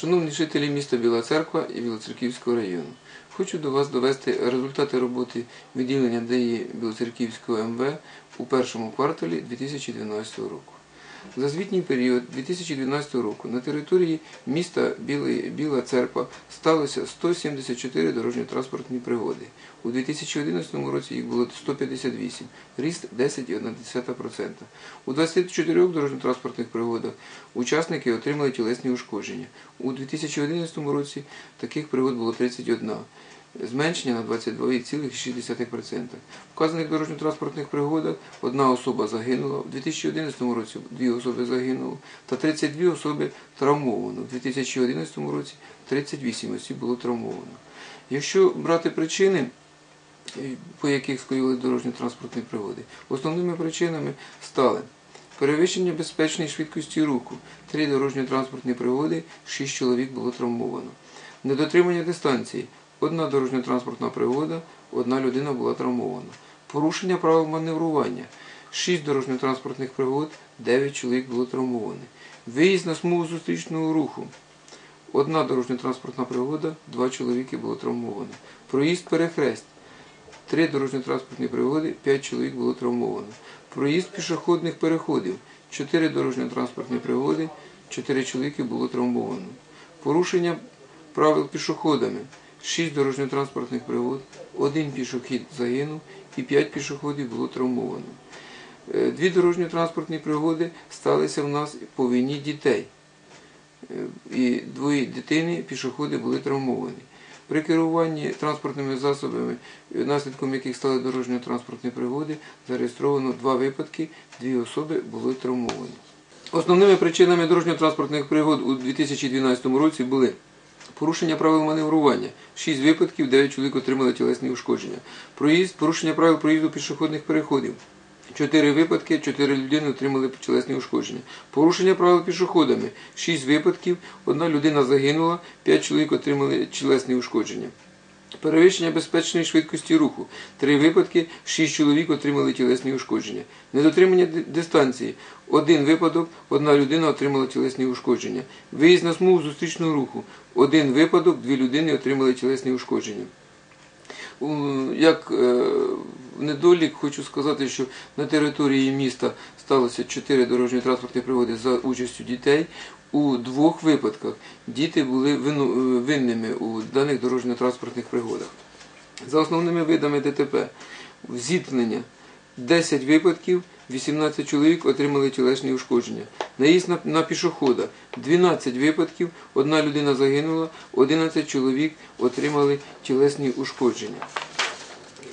Шановні жителі міста Біла Церква і Білоцерківського району, хочу до вас довести результати роботи відділення ДАІ Білоцерківського МВ у першому кварталі 2012 року. За звітній період 2012 року на території міста Біла Церква сталося 174 дорожньо-транспортні пригоди. У 2011 році їх було 158, ріст 10,1%. У 24 дорожньо-транспортних пригодах учасники отримали тілесні ушкодження. У 2011 році таких пригод було 31, зменшення на 22,6%. Вказаних дорожньо-транспортних пригодах одна особа загинула, у 2011 році дві особи загинуло та 32 особи травмовано. У 2011 році 38 осіб було травмовано. Якщо брати причини, е, по яких скоїли дорожньо-транспортні пригоди, основними причинами стали перевищення безпечної швидкості руху, три дорожньо-транспортні пригоди, шість чоловік було травмовано. Недотримання дистанції, одна дорожньо-транспортна пригода, одна людина була травмована. Порушення правил маневрування, шість дорожньо-транспортних пригод, дев'ять чоловік було травмовані. Виїзд на смугу зустрічного руху, Одна дорожньо-транспортна пригода, два чоловіки було травмовано. Проїзд перехрест. Три дорожньо-транспортні пригоди, п'ять чоловік було травмовано. Проїзд пішохідних переходів. Чотири дорожньо-транспортні пригоди, чотири чоловіки було травмовано. Порушення правил пішоходами. Шість дорожньо-транспортних пригод, один пішохід загинув і п'ять пішоходів було травмовано. Е, Дві дорожньо-транспортні пригоди сталися в нас по вині дітей. Е, і двоє дитини пішоходи були травмовані. При керуванні транспортними засобами, е, наслідком яких стали дорожньо-транспортні пригоди, зареєстровано два випадки, дві особи були травмовані. Основними причинами дорожньо-транспортних пригод у 2012 році були порушення правил маневрування, 6 випадків, 9 чоловік отримали тілесні ушкодження, проїзд, порушення правил проїзду пішохідних переходів, Чотири випадки, чотири людини отримали тілесні ушкодження. Порушення правил пішоходами. Шість випадків, одна людина загинула, п'ять чоловік отримали тілесні ушкодження. Перевищення безпечної швидкості руху. Три випадки, шість чоловік отримали тілесні ушкодження. Недотримання дистанції. Один випадок, одна людина отримала тілесні ушкодження. Виїзд на смугу зустрічного руху. Один випадок, дві людини отримали тілесні ушкодження. Як е, недолік хочу сказати, що на території міста сталося 4 дорожньо-транспортні пригоди за участю дітей. У двох випадках діти були е, винними у даних дорожньо-транспортних пригодах. За основними видами ДТП зіткнення 10 випадків, 18 чоловік отримали тілесні ушкодження. Наїзд на, на пішохода 12 випадків, одна людина загинула, 11 чоловік отримали тілесні ушкодження.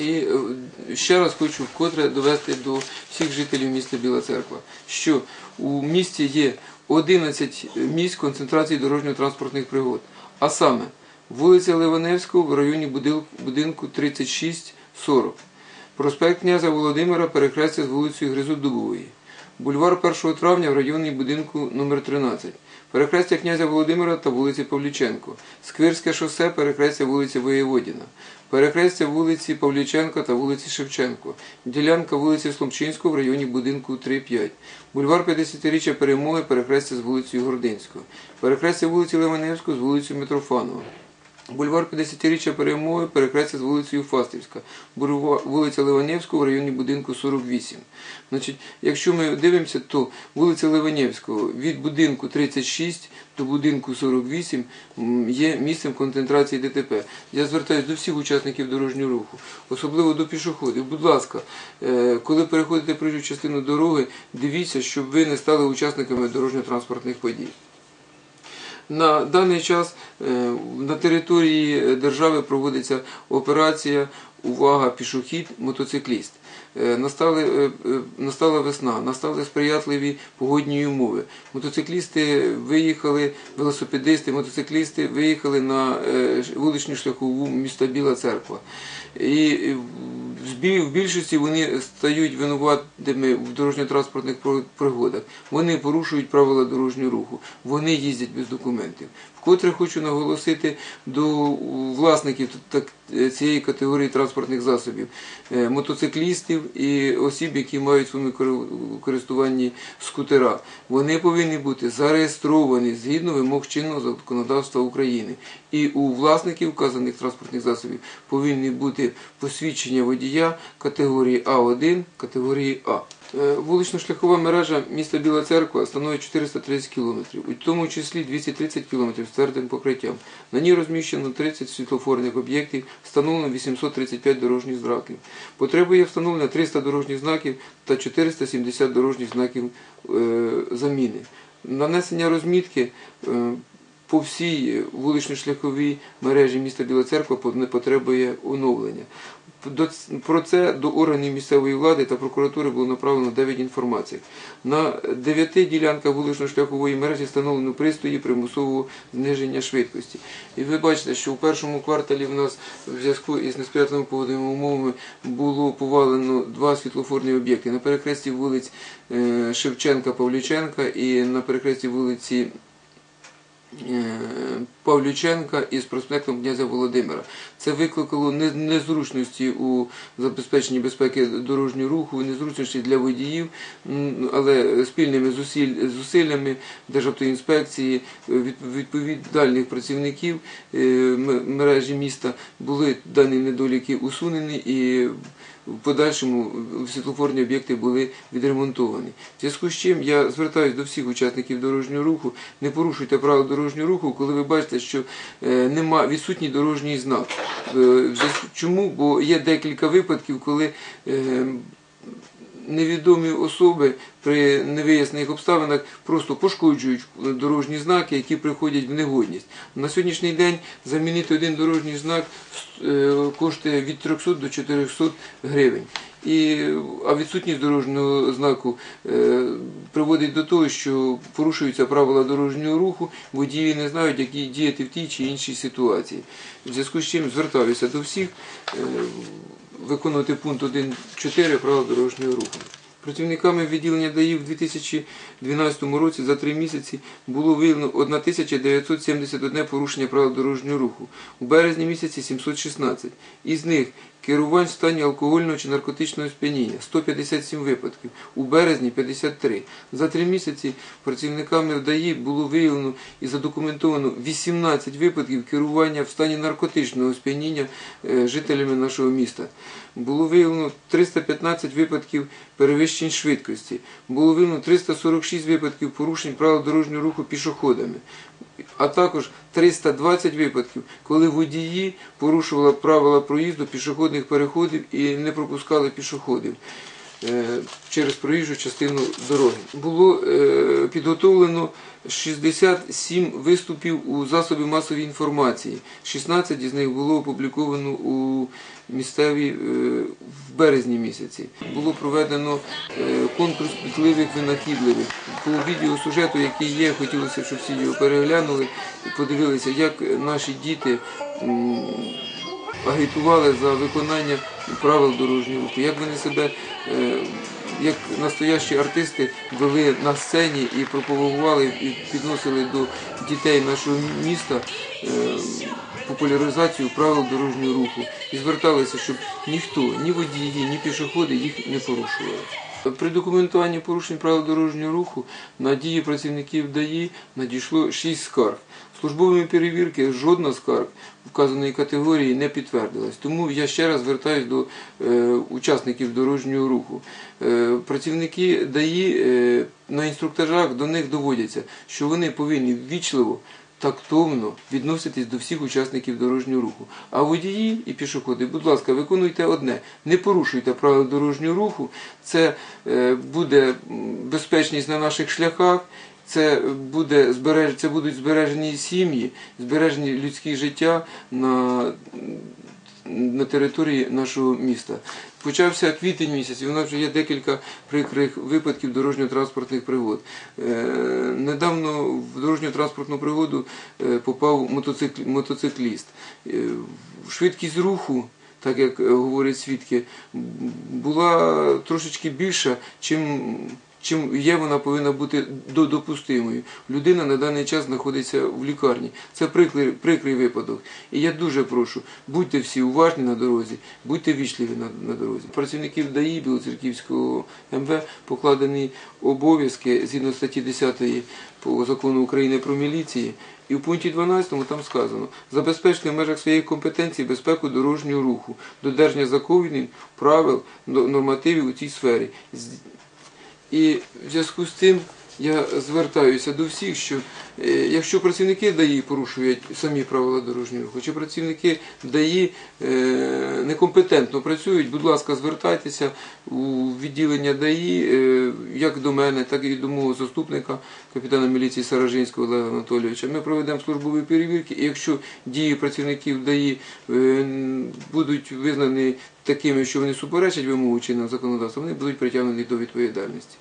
І е, ще раз хочу вкотре довести до всіх жителів міста Біла Церква, що у місті є 11 місць концентрації дорожньо-транспортних пригод, а саме вулиця Ливаневського в районі будинку 36-40, проспект князя Володимира перехрестя з вулицею Гризодубової, бульвар 1 травня в районі будинку номер 13 перехрестя князя Володимира та вулиці Павліченко, Сквирське шосе, перехрестя вулиці Воєводіна, перехрестя вулиці Павліченка та вулиці Шевченко, ділянка вулиці Сломчинського в районі будинку 3-5, бульвар 50-річчя Перемоги, перехрестя з вулицею Гординського, перехрестя вулиці Леваневського з вулицею Митрофанова. Бульвар 50-річчя перемоги перехрестя з вулицею Фастівська, вулиця Ливаневського в районі будинку 48. Значить, якщо ми дивимося, то вулиця Ливаневського від будинку 36 до будинку 48 є місцем концентрації ДТП. Я звертаюся до всіх учасників дорожнього руху, особливо до пішоходів. Будь ласка, е, коли переходите проїжджу частину дороги, дивіться, щоб ви не стали учасниками дорожньо-транспортних подій. На даний час е, на території держави проводиться операція Увага, пішохід, мотоцикліст. Е, Настали, е, настала весна, настали сприятливі погодні умови. Мотоциклісти виїхали, велосипедисти, мотоциклісти виїхали на вуличну шляхову міста Біла Церква. І в більшості вони стають винуватими в дорожньо-транспортних пригодах. Вони порушують правила дорожнього руху, вони їздять без документів. Вкотре хочу наголосити до власників цієї категорії транспортних засобів, е, мотоциклістів і осіб, які мають в своєму користуванні скутера. Вони повинні бути зареєстровані згідно вимог чинного законодавства України. І у власників вказаних транспортних засобів повинні бути посвідчення водія категорії А1, категорії А. Е, Вулично-шляхова мережа міста Біла Церква становить 430 км, у тому числі 230 км з твердим покриттям. На ній розміщено 30 світлофорних об'єктів, встановлено 835 дорожніх знаків. Потребує встановлення 300 дорожніх знаків та 470 дорожніх знаків е, заміни. Нанесення розмітки е, по всій вулично-шляховій мережі міста Біла Церква пот- потребує оновлення. Про це до органів місцевої влади та прокуратури було направлено 9 інформацій. На 9 ділянках вулично-шляхової мережі встановлено пристрої примусового зниження швидкості. І ви бачите, що у першому кварталі в нас в зв'язку із несприятливими погодними умовами було повалено два світлофорні об'єкти на перехресті вулиць е, Шевченка Павлюченка і на перехресті вулиці Павлюченка із проспектом князя Володимира. Це викликало не- незручності у забезпеченні безпеки дорожнього руху, незручності для водіїв, але спільними зусиллями Державтоінспекції, е, від- відповідальних працівників е, мережі міста були дані недоліки усунені і в подальшому світлофорні об'єкти були відремонтовані. В зв'язку з чим я звертаюся до всіх учасників дорожнього руху, не порушуйте правила дорожнього руху, коли ви бачите, що е, нема відсутній дорожній знак. Е, Чому? Бо є декілька випадків, коли е, невідомі особи при невияснених обставинах просто пошкоджують дорожні знаки, які приходять в негодність. На сьогоднішній день замінити один дорожній знак е, коштує від 300 до 400 гривень. І, а відсутність дорожнього знаку е, приводить до того, що порушуються правила дорожнього руху, водії не знають, як діяти в тій чи іншій ситуації. В зв'язку з чим звертаюся до всіх е, виконувати пункт 1.4 правил дорожнього руху. Працівниками відділення ДАІ в 2012 році за три місяці було виявлено 1971 порушення правил дорожнього руху. У березні місяці 716. Із них керувань в стані алкогольного чи наркотичного сп'яніння 157 випадків, у березні 53. За три місяці працівниками ДАІ було виявлено і задокументовано 18 випадків керування в стані наркотичного сп'яніння е, жителями нашого міста. Було виявлено 315 випадків перевищень швидкості. Було виявлено 346 випадків порушень правил дорожнього руху пішоходами. А також 320 випадків, коли водії порушували правила проїзду пішохідних переходів і не пропускали пішоходів через проїжджу частину дороги. Було е, підготовлено 67 виступів у засобі масової інформації. 16 із них було опубліковано у місцевій е, в березні місяці. Було проведено е, конкурс пітливих винахідливих. По відеосюжету, який є, хотілося, щоб всі його переглянули і подивилися, як наші діти. Агітували за виконання правил дорожнього руху, як вони себе е, як настоящі артисти вели на сцені і пропагували і підносили до дітей нашого міста е, популяризацію правил дорожнього руху і зверталися, щоб ніхто, ні водії, ні пішоходи їх не порушували. При документуванні порушень правил дорожнього руху на дії працівників ДАІ надійшло 6 скарг. Службовими перевірки жодна скарг вказаної категорії не підтвердилась. Тому я ще раз звертаюся до е, учасників дорожнього руху. Е, працівники ДАІ е, на інструктажах до них доводяться, що вони повинні ввічливо тактовно відноситись до всіх учасників дорожнього руху. А водії і пішоходи, будь ласка, виконуйте одне, не порушуйте правила дорожнього руху. Це буде безпечність на наших шляхах. Це буде збереж... це будуть збережені сім'ї, збережені людські життя на, на території нашого міста. Почався квітень місяць, і у нас вже є декілька прикрих випадків дорожньо-транспортних пригод. Е, недавно в дорожньо-транспортну пригоду е, попав мотоцикл... мотоцикліст. Е, швидкість руху так як говорять свідки, була трошечки більша, чим чим є, вона повинна бути до- допустимою. Людина на даний час знаходиться в лікарні. Це прикрий, прикрий випадок. І я дуже прошу, будьте всі уважні на дорозі, будьте вічливі на, на дорозі. Працівників ДАІ Білоцерківського МВ покладені обов'язки згідно статті 10 по закону України про міліції. І в пункті 12 там сказано забезпечити в межах своєї компетенції безпеку дорожнього руху, додержання законів, правил, но- нормативів у цій сфері. І в зв'язку з тим я звертаюся до всіх, що е, якщо працівники ДАІ порушують самі правила дорожнього руху, чи працівники ДАІ е, некомпетентно працюють, будь ласка, звертайтеся у відділення ДАІ, е, як до мене, так і до мого заступника, капітана міліції Саражинського Олега Анатолійовича. Ми проведемо службові перевірки, і якщо дії працівників ДАІ будуть визнані такими, що вони суперечать вимогу чинного законодавства, вони будуть притягнені до відповідальності.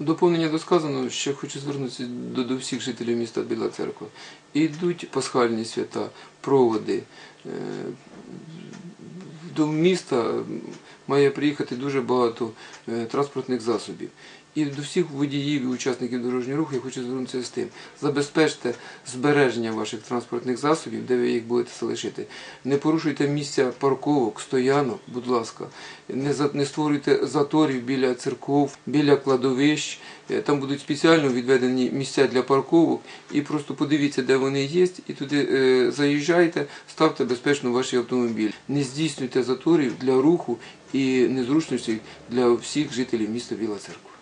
Доповнення до сказаного ще хочу звернутися до, до всіх жителів міста Біла Церква. Ідуть пасхальні свята, проводи. Е, До міста має приїхати дуже багато е, транспортних засобів. І до всіх водіїв і учасників дорожнього руху я хочу звернутися з тим. Забезпечте збереження ваших транспортних засобів, де ви їх будете залишити. Не порушуйте місця парковок, стоянок, будь ласка. Не, не створюйте заторів біля церков, біля кладовищ. Е, Там будуть спеціально відведені місця для парковок. І просто подивіться, де вони є, і туди е, заїжджайте, ставте безпечно ваші автомобілі. Не здійснюйте заторів для руху і незручностей для всіх жителів міста Біла Церква.